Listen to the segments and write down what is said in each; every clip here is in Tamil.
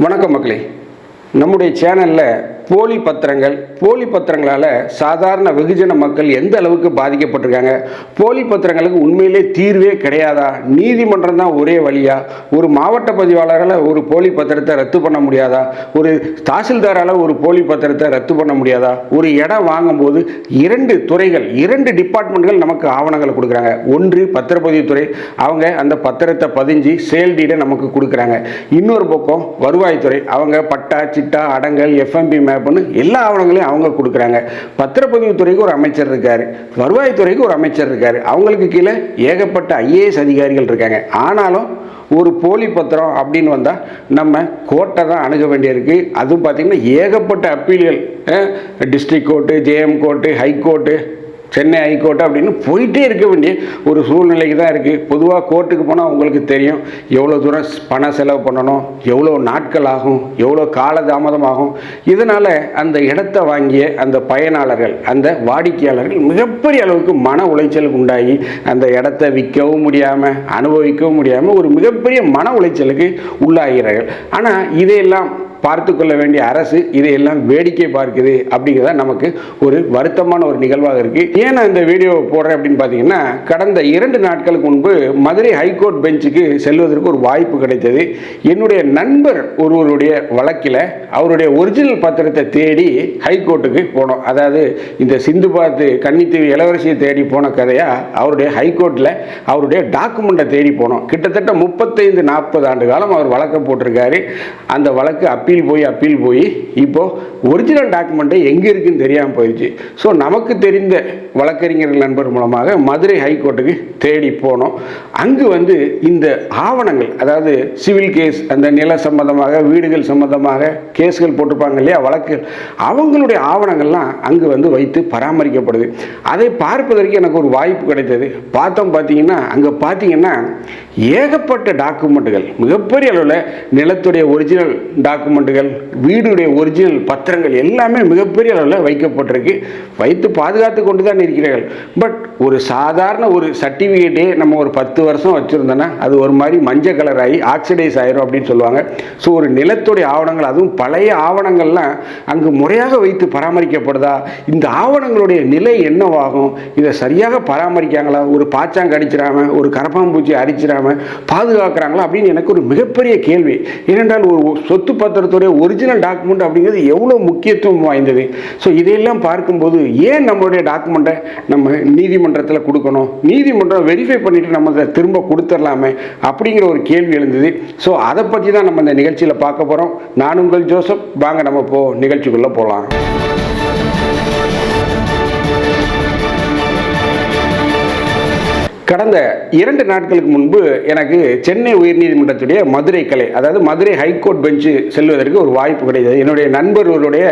வணக்கம் மக்களே. நம்முடைய சேனலில் போலி பத்திரங்கள் போலி பத்திரங்களால் சாதாரண வெகுஜன மக்கள் எந்த அளவுக்கு பாதிக்கப்பட்டிருக்காங்க? போலி பத்திரங்களுக்கு உண்மையிலே தீர்வே கிடையாதா? நீதிமன்றம் தான் ஒரே வழியா? ஒரு மாவட்ட பதிவாளரால் ஒரு போலி பத்திரத்தை ரத்து பண்ண முடியாதா? ஒரு தாசில்தாரால் ஒரு போலி பத்திரத்தை ரத்து பண்ண முடியாதா? ஒரு இடம் வாங்கும்போது இரண்டு துறைகள் இரண்டு டிபார்ட்மெண்ட்கள் நமக்கு ஆவணங்களை கொடுக்குறாங்க. ஒன்று பத்திரப்பதிவுத்துறை. அவங்க அந்த பத்திரத்தை பதிஞ்சு சேல் டீடை நமக்கு கொடுக்குறாங்க. இன்னொரு பக்கம் வருவாய்த்துறை. அவங்க பட்டா சிட்டா அடங்கல் எஃப்எம்பி அப்படின்னு எல்லா ஆவணங்களையும் அவங்க கொடுக்குறாங்க. பத்திரப்பதிவுத்துறைக்கு ஒரு அமைச்சர் இருக்காரு. வருவாய்த்துறைக்கு ஒரு அமைச்சர் இருக்கார். அவங்களுக்கு கீழே ஏகப்பட்ட ஐஏஎஸ் அதிகாரிகள் இருக்காங்க. ஆனாலும் ஒரு போலி பத்திரம் அப்படின்னு வந்தால் நம்ம கோர்ட்டை தான் அணுக வேண்டியிருக்கு. அதுவும் பார்த்திங்கன்னா ஏகப்பட்ட அப்பீல்கள் district court JM court high court Chennai high court அப்படின்னு போயிட்டே இருக்க வேண்டிய ஒரு சூழ்நிலைக்கு தான் இருக்குது பொதுவாக கோர்ட்டுக்கு போனால் உங்களுக்கு தெரியும் எவ்வளோ தூரம் பணம் செலவு பண்ணணும் எவ்வளோ நாட்கள் ஆகும் எவ்வளோ கால தாமதம் ஆகும். இதனால் அந்த இடத்த வாங்கிய அந்த பயனாளர்கள் அந்த வாடிக்கையாளர்கள் மிகப்பெரிய அளவுக்கு மன உளைச்சலுக்கு உண்டாகி அந்த இடத்த விற்கவும் முடியாமல் அனுபவிக்கவும் முடியாமல் ஒரு மிகப்பெரிய மன உளைச்சலுக்கு உள்ளாகிறார்கள். ஆனால் இதையெல்லாம் பார்த்து கொள்ள வேண்டிய அரசு இதையெல்லாம் வேடிக்கை பார்க்குது அப்படிங்கிறத நமக்கு ஒரு வருத்தமான ஒரு நிகழ்வாக இருக்கு. ஏன் நான் இந்த வீடியோ போடுறேன் அப்படின்னு பார்த்தீங்கன்னா கடந்த இரண்டு நாட்களுக்கு முன்பு மதுரை ஹைகோர்ட் பெஞ்சுக்கு செல்வதற்கு ஒரு வாய்ப்பு கிடைத்தது. என்னுடைய நண்பர் ஒருவருடைய வழக்கில் அவருடைய ஒரிஜினல் பத்திரத்தை தேடி ஹைகோர்ட்டுக்கு போனோம். அதாவது இந்த சிந்து பார்த்து கன்னித்தீவு இளவரசியை தேடி போன கதையாக அவருடைய ஹைகோர்ட்டில் அவருடைய டாக்குமெண்ட்டை தேடி போனோம். கிட்டத்தட்ட முப்பத்தைந்து நாற்பது ஆண்டு காலம் அவர் வழக்கை போட்டிருக்காரு. அந்த வழக்கு அப்பீல் போய் அப்பீல் போய் இப்போ ஒரிஜினல் டாக்குமெண்ட்டை எங்கே இருக்குன்னு தெரியாமல் போயிடுச்சு. ஸோ நமக்கு தெரிந்த வழக்கறிஞர்கள் நண்பர் மூலமாக மதுரை ஹைகோர்ட்டுக்கு தேடி போனோம். அங்கு வந்து இந்த ஆவணங்கள் அதாவது சிவில் கேஸ் அந்த நில சம்பந்தமாக வீடுகள் சம்பந்தமாக கேஸ்கள் போட்டிருப்பாங்க இல்லையா வழக்கு அவங்களுடைய ஆவணங்கள்லாம் அங்கு வந்து வைத்து பராமரிக்கப்படுது. அதை பார்ப்பதற்கு எனக்கு ஒரு வாய்ப்பு கிடைத்தது. பார்த்தோம் பார்த்தீங்கன்னா அங்கே பார்த்தீங்கன்னா ஏகப்பட்ட டாக்குமெண்ட்டுகள் மிகப்பெரிய அளவில் நிலத்துடைய ஒரிஜினல் டாக்குமெண்ட் டாக்குமெண்ட்டுகள் வீடுடைய ஒரிஜினல் பத்திரங்கள் எல்லாமே மிகப்பெரிய அளவில் வைக்கப்பட்டிருக்கு. வைத்து பாதுகாத்து கொண்டு தான் இருக்கிறார்கள். பட் ஒரு சாதாரண ஒரு சர்டிஃபிகேட்டே நம்ம ஒரு பத்து வருஷம் வச்சுருந்தோன்னா அது ஒரு மாதிரி மஞ்சள் கலர் ஆகி ஆக்சிடைஸ் ஆயிரும் அப்படின்னு சொல்லுவாங்க. ஸோ ஒரு நிலத்துடைய ஆவணங்கள் அதுவும் பழைய ஆவணங்கள்லாம் அங்கு முறையாக வைத்து பராமரிக்கப்படுதா? இந்த ஆவணங்களுடைய நிலை என்னவாகும்? இதை சரியாக பராமரிக்காங்களா? ஒரு பாச்சாங்க அடிச்சிடாம ஒரு கரப்பாம்பூச்சி அரிச்சிடாம பாதுகாக்கிறாங்களா? அப்படின்னு எனக்கு ஒரு மிகப்பெரிய கேள்வி. ஏனென்றால் ஒரு சொத்து பத்திரத்துடைய ஒரிஜினல் டாக்குமெண்ட் அப்படிங்கிறது எவ்வளோ முக்கியத்துவம் வாய்ந்தது? ஸோ இதையெல்லாம் பார்க்கும்போது ஏன் நம்மளுடைய டாக்குமெண்ட்டை நம்ம நீதிமன்றத்தில் கொடுக்கணும்? நீதிமன்றம் வெரிஃபை பண்ணிட்டு நம்ம அதை திரும்ப கொடுத்துடலாமே அப்படிங்கிற ஒரு கேள்வி எழுந்தது. ஸோ அதை பற்றி தான் நம்ம இந்த நிகழ்ச்சியில் பார்க்க போகிறோம் நான் உங்கள் ஜோசப். வாங்க நம்ம போ நிகழ்ச்சிக்குள்ளே போகலாம் கடந்த இரண்டு நாட்களுக்கு முன்பு எனக்கு சென்னை உயர்நீதிமன்றத்துடைய மதுரை கலை அதாவது மதுரை ஹைகோர்ட் பெஞ்சு செல்வதற்கு ஒரு வாய்ப்பு கிடைத்தது. என்னுடைய நண்பர்களுடைய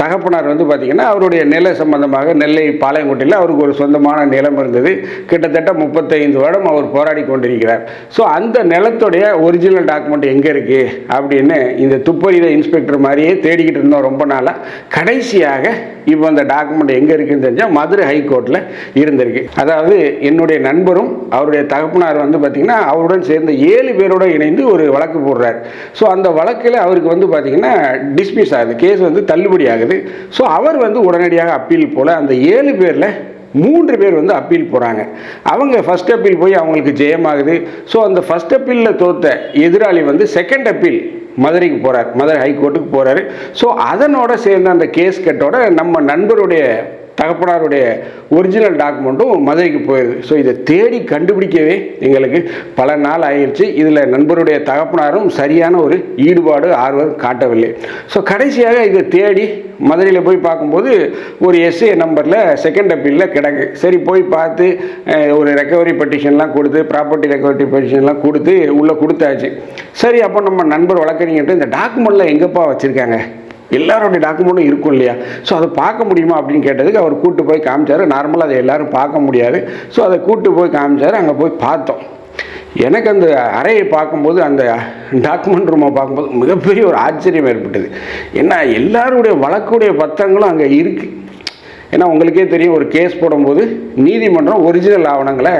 தகப்பனார் வந்து பார்த்திங்கன்னா அவருடைய நில சம்பந்தமாக நெல்லை பாளையங்கோட்டையில் அவருக்கு ஒரு சொந்தமான நிலம் இருந்தது. கிட்டத்தட்ட முப்பத்தைந்து வருடம் அவர் போராடி கொண்டிருக்கிறார். ஸோ அந்த நிலத்துடைய ஒரிஜினல் டாக்குமெண்ட் எங்கே இருக்குது அப்படின்னு இந்த துப்பறித இன்ஸ்பெக்டர் மாதிரியே தேடிக்கிட்டு இருந்தோம் ரொம்ப நாளாக கடைசியாக இப்போ அந்த டாக்குமெண்ட் எங்கே இருக்குன்னு தெரிஞ்சால் மதுரை ஹைகோர்ட்டில் இருந்திருக்கு. அதாவது என்னுடைய நண்பரும் அவருடைய தகப்பனார் வந்து பார்த்திங்கன்னா அவருடன் சேர்ந்த ஏழு பேரோட இணைந்து ஒரு வழக்கு போடுறார். ஸோ அந்த வழக்கில் அவருக்கு வந்து பார்த்திங்கன்னா டிஸ்மிஸ் ஆகுது. கேஸ் வந்து தள்ளுபடி ஆகுது. ஸோ அவர் வந்து உடனடியாக அப்பீல் போல் அந்த ஏழு பேரில் மூன்று பேர் வந்து அப்பீல் போகிறாங்க அவங்க ஃபஸ்ட் அப்பீல் போய் அவங்களுக்கு ஜெயமாகுது. ஸோ அந்த ஃபர்ஸ்ட் அப்பீலில் தோத்த எதிராளி வந்து செகண்ட் அப்பீல் மதுரைக்கு போகிறார் மதுரை ஹைகோர்ட்டுக்கு போகிறாரு ஸோ அதனோட சேர்ந்த அந்த கேஸ் கட்டோட நம்ம நண்பருடைய தகப்பனாருடைய ஒரிஜினல் டாக்குமெண்ட்டும் மதுரைக்கு போயிடுது ஸோ இதை தேடி கண்டுபிடிக்கவே எங்களுக்கு பல நாள் ஆயிடுச்சு. இதில் நண்பருடைய தகப்பனாரும் சரியான ஒரு ஈடுபாடு ஆர்வம் காட்டவில்லை. ஸோ கடைசியாக இதை தேடி மதுரையில் போய் பார்க்கும்போது ஒரு எஸ்ஏ நம்பரில் செகண்ட் அப்பீலில் கிடக்கு. சரி போய் பார்த்து ஒரு ரெக்கவரி பெட்டிஷன்லாம் கொடுத்து ப்ராப்பர்ட்டி ரெக்கவரி பெட்டிஷன்லாம் கொடுத்து உள்ளே கொடுத்தாச்சு. சரி அப்போ நம்ம நண்பர் வழக்கறிஞர்கிட்ட இந்த டாக்குமெண்ட்லாம் எங்கேப்பா வச்சுருக்காங்க? எல்லாரோடைய டாக்குமெண்ட்டும் இருக்கும் இல்லையா? ஸோ அதை பார்க்க முடியுமா அப்படின்னு கேட்டதுக்கு அவர் கூட்டு போய் காமிச்சார். நார்மலாக அதை எல்லோரும் பார்க்க முடியாது. ஸோ அதை கூட்டு போய் காமிச்சார். அங்கே போய் பார்த்தோம். எனக்கு அந்த அறையை பார்க்கும்போது அந்த டாக்குமெண்ட் ரூமை பார்க்கும்போது மிகப்பெரிய ஒரு ஆச்சரியம் ஏற்பட்டது. ஏன்னா எல்லாருடைய வழக்குடைய பத்திரங்களும் அங்கே இருக்குது ஏன்னா உங்களுக்கே தெரியும் ஒரு கேஸ் போடும்போது நீதிமன்றம் ஒரிஜினல் ஆவணங்களை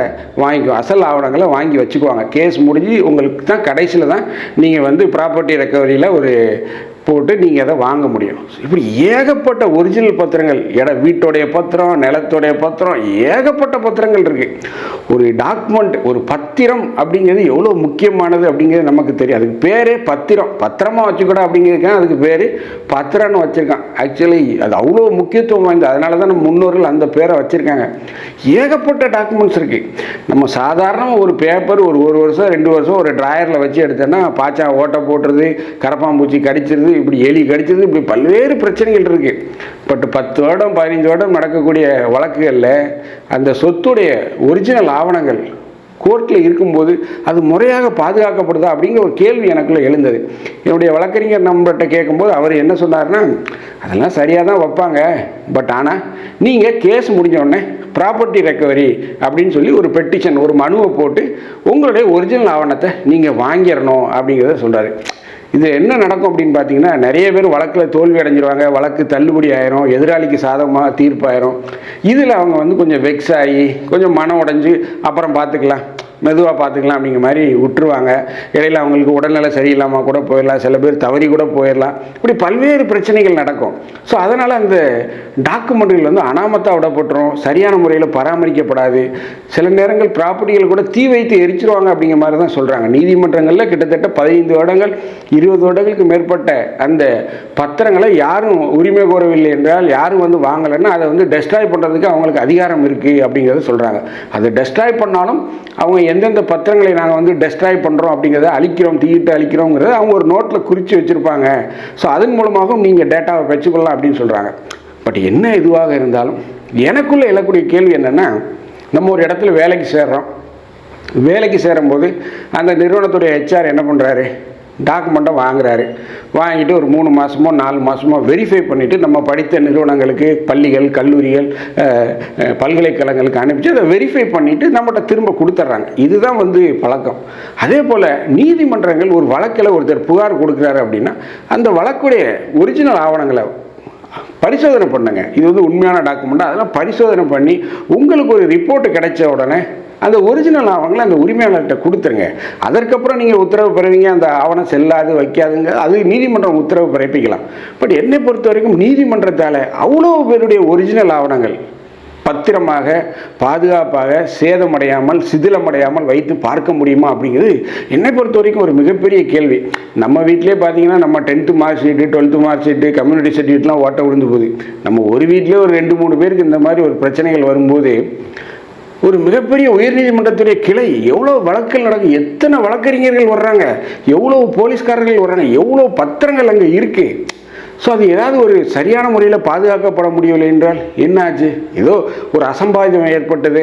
வாங்கிக்கும் அசல் ஆவணங்களை வாங்கி வச்சுக்குவாங்க. கேஸ் முடிஞ்சு உங்களுக்கு தான் கடைசியில் தான் நீங்கள் வந்து ப்ராப்பர்ட்டி ரெக்கவரியில் ஒரு போட்டு நீங்கள் அதை வாங்க முடியும். இப்படி ஏகப்பட்ட ஒரிஜினல் பத்திரங்கள் இட வீட்டோடைய பத்திரம் நிலத்தோடைய பத்திரம் ஏகப்பட்ட பத்திரங்கள் இருக்குது ஒரு டாக்குமெண்ட் ஒரு பத்திரம் அப்படிங்கிறது எவ்வளோ முக்கியமானது அப்படிங்கிறது நமக்கு தெரியும். அதுக்கு பேரே பத்திரம். பத்திரமா வச்சுக்கூட அப்படிங்கிறதுக்காக அதுக்கு பேர் பத்திரம்னு வச்சுருக்கான். ஆக்சுவலி அது அவ்வளோ முக்கியத்துவம் வாய்ந்தது. அதனால தான் நம்ம முன்னோர்கள் அந்த பேரை வச்சுருக்காங்க. ஏகப்பட்ட டாக்குமெண்ட்ஸ் இருக்குது நம்ம சாதாரணமாக ஒரு பேப்பர் ஒரு ஒரு வருஷம் ரெண்டு வருஷம் ஒரு ட்ராயரில் வச்சு எடுத்தோன்னா பாச்சா ஓட்டை போட்டுறது கரப்பாம்பூச்சி கடிச்சிருது இப்படி எலி கடிச்சது இப்படி பல்வேறு பிரச்சனைகள் இருக்குது பட் பத்து வருடம் பதினஞ்சு வருடம் நடக்கக்கூடிய வழக்குகளில் அந்த சொத்துடைய ஒரிஜினல் ஆவணங்கள் கோர்ட்டில் இருக்கும்போது அது முறையாக பாதுகாக்கப்படுதா அப்படிங்கிற ஒரு கேள்வி எனக்குள்ளே எழுந்தது. என்னுடைய வழக்கறிஞர் நம்மகிட்ட கேட்கும்போது அவர் என்ன சொன்னார்னா அதெல்லாம் சரியாக தான் வைப்பாங்க பட் ஆனால் நீங்கள் கேஸ் முடிஞ்ச உடனே ப்ராப்பர்ட்டி ரெக்கவரி அப்படின்னு சொல்லி ஒரு பெட்டிஷன் ஒரு மனுவை போட்டு உங்களுடைய ஒரிஜினல் ஆவணத்தை நீங்கள் வாங்கிடணும் அப்படிங்கிறத சொல்கிறாரு இது என்ன நடக்கும் அப்படின்னு பார்த்தீங்கன்னா நிறைய பேர் வழக்கில் தோல்வி அடைஞ்சிருவாங்க வழக்கு தள்ளுபடி ஆயிரும் எதிராளிக்கு சாதகமாக தீர்ப்பாயிரும் இதில் அவங்க வந்து கொஞ்சம் வெக்ஸ் ஆகி கொஞ்சம் மனம் உடைஞ்சு அப்புறம் பார்த்துக்கலாம் மெதுவாக பார்த்துக்கலாம் அப்படிங்கிற மாதிரி விட்டுருவாங்க. இடையில அவங்களுக்கு உடல்நிலை சரியில்லாமல் கூட போயிடலாம். சில பேர் தவறி கூட போயிடலாம். இப்படி பல்வேறு பிரச்சனைகள் நடக்கும். ஸோ அதனால் அந்த டாக்குமெண்ட்டுகள் வந்து அனாமத்தாக விடப்பட்டுரும். சரியான முறையில் பராமரிக்கப்படாது. சில நேரங்கள் ப்ராப்பர்ட்டிகள் கூட தீ வைத்து எரிச்சிருவாங்க அப்படிங்கிற மாதிரி தான் சொல்கிறாங்க நீதிமன்றங்களில் கிட்டத்தட்ட பதினைந்து வருடங்கள் இருபது வருடங்களுக்கு மேற்பட்ட அந்த பத்திரங்களை யாரும் உரிமை கோரவில்லை என்றால் யாரும் வந்து வாங்கலைன்னா அதை வந்து டெஸ்ட்ராய் பண்ணுறதுக்கு அவங்களுக்கு அதிகாரம் இருக்குது அப்படிங்கிறத சொல்கிறாங்க அதை டெஸ்ட்ராய் பண்ணாலும் அவங்க எந்தெந்த பத்திரங்களை நாங்கள் வந்து டெஸ்ட்ராய் பண்ணுறோம் அப்படிங்கிறத அழிக்கிறோம் தீயிட்டு அழிக்கிறோங்கிறத அவங்க ஒரு நோட்டில் குறித்து வச்சுருப்பாங்க. ஸோ அதன் மூலமாகவும் நீங்கள் டேட்டாவை பெற்றுக்கொள்ளலாம் அப்படின்னு சொல்கிறாங்க பட் என்ன இதுவாக இருந்தாலும் எனக்குள்ளே எழக்கூடிய கேள்வி என்னென்னா நம்ம ஒரு இடத்துல வேலைக்கு சேர்றோம். வேலைக்கு சேரும்போது அந்த நிறுவனத்துடைய ஹெச்ஆர் என்ன பண்ணுறாரு டாக்குமெண்ட்டை வாங்குறாரு. வாங்கிட்டு ஒரு மூணு மாதமோ நாலு மாதமோ வெரிஃபை பண்ணிவிட்டு நம்ம படித்த நிறுவனங்களுக்கு பள்ளிகள் கல்லூரிகள் பல்கலைக்கழகங்களுக்கு அனுப்பிச்சு அதை வெரிஃபை பண்ணிவிட்டு நம்மகிட்ட திரும்ப கொடுத்துட்றாங்க. இதுதான் வந்து பழக்கம். அதே போல் நீதிமன்றங்கள் ஒரு வழக்கில் ஒருத்தர் புகார் கொடுக்குறாரு அப்படின்னா அந்த வழக்குடைய ஒரிஜினல் ஆவணங்களை பரிசோதனை பண்ணுங்க. இது வந்து உண்மையான டாக்குமெண்ட் அதெல்லாம் பரிசோதனை பண்ணி உங்களுக்கு ஒரு ரிப்போர்ட் கிடைச்ச உடனே அந்த ஒரிஜினல் ஆவணங்களை அந்த உரிமையாளர்கிட்ட கொடுத்துருங்க. அதற்கப்புறம் நீங்கள் உத்தரவு பிறவிங்க அந்த ஆவணம் செல்லாது வைக்காதுங்க. அது நீதிமன்றம் உத்தரவு பிறப்பிக்கலாம். பட் என்னை பொறுத்த வரைக்கும் நீதிமன்றத்தால் அவ்வளோ பேருடைய ஒரிஜினல் ஆவணங்கள் பத்திரமாக பாதுகாப்பாக சேதமடையாமல் சிதிலமடையாமல் வைத்து பார்க்க முடியுமா அப்படிங்கிறது என்னை பொறுத்த வரைக்கும் ஒரு மிகப்பெரிய கேள்வி. நம்ம வீட்டிலே பார்த்தீங்கன்னா நம்ம tenth mark sheet twelfth mark sheet community சர்டிஃபிகேட்லாம் ஓட்ட விழுந்து போகுது. நம்ம ஒரு வீட்டிலே ஒரு ரெண்டு மூணு பேருக்கு இந்த மாதிரி ஒரு பிரச்சனைகள் வரும்போது ஒரு மிகப்பெரிய உயர்நீதிமன்றத்துடைய கிளை எவ்வளோ வழக்கில் நடக்கும் எத்தனை வழக்கறிஞர்கள் வர்றாங்க எவ்வளோ போலீஸ்காரர்கள் வர்றாங்க எவ்வளோ பத்திரங்கள் அங்கே இருக்குது ஸோ அது ஏதாவது ஒரு சரியான முறையில் பாதுகாக்கப்பட முடியவில்லை என்றால் என்னாச்சு? ஏதோ ஒரு அசம்பாவிதம் ஏற்பட்டது.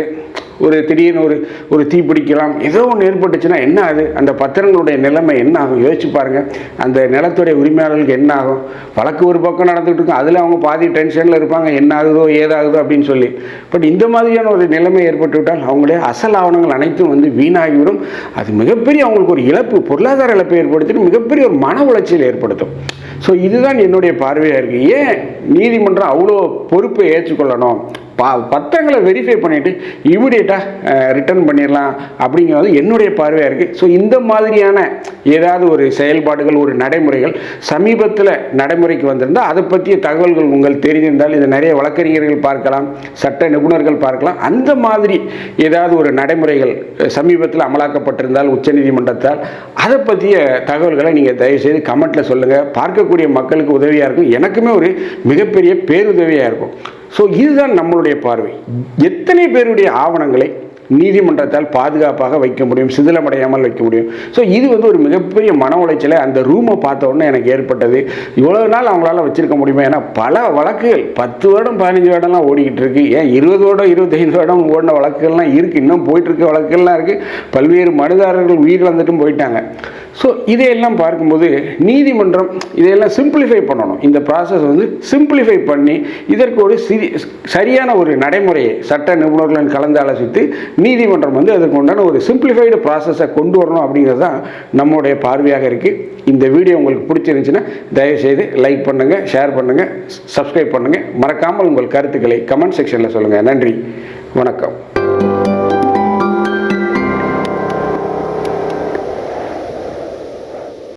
ஒரு திடீர்னு ஒரு ஒரு தீப்பிடிக்கலாம் ஏதோ ஒன்று ஏற்பட்டுச்சுன்னா என்ன ஆகுது அந்த பத்திரங்களுடைய நிலைமை என்ன ஆகும்? யோசிச்சு பாருங்கள் அந்த நிலத்துடைய உரிமையாளர்களுக்கு என்ன ஆகும்? வழக்கு ஒரு பக்கம் நடந்துகிட்டு இருக்கும். அதில் அவங்க பாதி டென்ஷனில் இருப்பாங்க. என்ன ஆகுதோ ஏதாகுதோ அப்படின்னு சொல்லி. பட் இந்த மாதிரியான ஒரு நிலைமை ஏற்பட்டு விட்டால் அவங்களே அசல் ஆவணங்கள் அனைத்தும் வந்து வீணாகிவிடும் அது மிகப்பெரிய அவங்களுக்கு ஒரு இழப்பு பொருளாதார இழப்பை ஏற்படுத்திட்டு மிகப்பெரிய ஒரு மன உளைச்சல் ஏற்படுத்தும். ஸோ இதுதான் என்னுடைய பார்வையாக இருக்குது ஏன் நீதிமன்றம் அவ்வளோ பொறுப்பை ஏற்றுக்கொள்ளணும்? பா பத்திரங்களை வெரிஃபை பண்ணிவிட்டு இமிடியேட்டாக ரிட்டர்ன் பண்ணிடலாம் அப்படிங்கிறது என்னுடைய பார்வையாக இருக்குது ஸோ இந்த மாதிரியான ஏதாவது ஒரு செயல்பாடுகள் ஒரு நடைமுறைகள் சமீபத்தில் நடைமுறைக்கு வந்திருந்தால் அதை பற்றிய தகவல்கள் உங்கள் தெரிந்திருந்தால் இதை நிறைய வழக்கறிஞர்கள் பார்க்கலாம் சட்ட நிபுணர்கள் பார்க்கலாம். அந்த மாதிரி ஏதாவது ஒரு நடைமுறைகள் சமீபத்தில் அமலாக்கப்பட்டிருந்தால் உச்சநீதிமன்றத்தால் அதை பற்றிய தகவல்களை நீங்கள் தயவுசெய்து கமெண்ட்டில் சொல்லுங்கள் பார்க்கக்கூடிய மக்களுக்கு உதவியாக இருக்கும். எனக்குமே ஒரு மிகப்பெரிய பேருதவியாக இருக்கும். ஸோ இதுதான் நம்மளுடைய பார்வை. எத்தனை பேருடைய ஆவணங்களை நீதிமன்றத்தால் பாதுகாப்பாக வைக்க முடியும் சிதிலமடையாமல் வைக்க முடியும். ஸோ இது வந்து ஒரு மிகப்பெரிய மன உளைச்சலை அந்த ரூமை பார்த்த உடனே எனக்கு ஏற்பட்டது. இவ்வளவு நாள் அவங்களால வச்சிருக்க முடியுமா ஏன்னா பல வழக்குகள் பத்து வருடம் பதினஞ்சு வருடம்லாம் ஓடிக்கிட்டு இருக்கு. ஏன் இருபது வருடம் இருபத்தைந்து வருடம் ஓடின வழக்குகள்லாம் இருக்குது இன்னும் போயிட்டு இருக்க வழக்குகள்லாம் இருக்குது பல்வேறு மனுதாரர்கள் உயிரிழந்துட்டும் போயிட்டாங்க. ஸோ இதையெல்லாம் பார்க்கும்போது நீதிமன்றம் இதையெல்லாம் சிம்பிளிஃபை பண்ணணும். இந்த ப்ராசஸ் வந்து சிம்பிளிஃபை பண்ணி இதற்கு ஒரு சிறி சரியான ஒரு நடைமுறையை சட்ட நிபுணர்களுடன் கலந்து ஆலோசித்து நீதிமன்றம் வந்து அதுக்கு உண்டான ஒரு சிம்பிளிஃபைடு ப்ராசஸை கொண்டு வரணும் அப்படிங்கிறது தான் நம்முடைய பார்வையாக இருக்குது இந்த வீடியோ உங்களுக்கு பிடிச்சிருந்துச்சுன்னா தயவுசெய்து லைக் பண்ணுங்கள் ஷேர் பண்ணுங்கள் சப்ஸ்கிரைப் பண்ணுங்கள் மறக்காமல் உங்கள் கருத்துக்களை கமெண்ட் செக்ஷனில் சொல்லுங்கள் நன்றி. வணக்கம்.